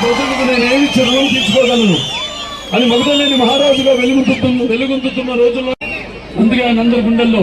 ప్రజలకు నేనేమి ఏమి రుణం తీసుకోగలను అని మగధలేని మహారాజుగా వెలుగుతున్న వెలుగొందుతున్న రోజుల్లో అందుకే ఆయన అందరి గుండెల్లో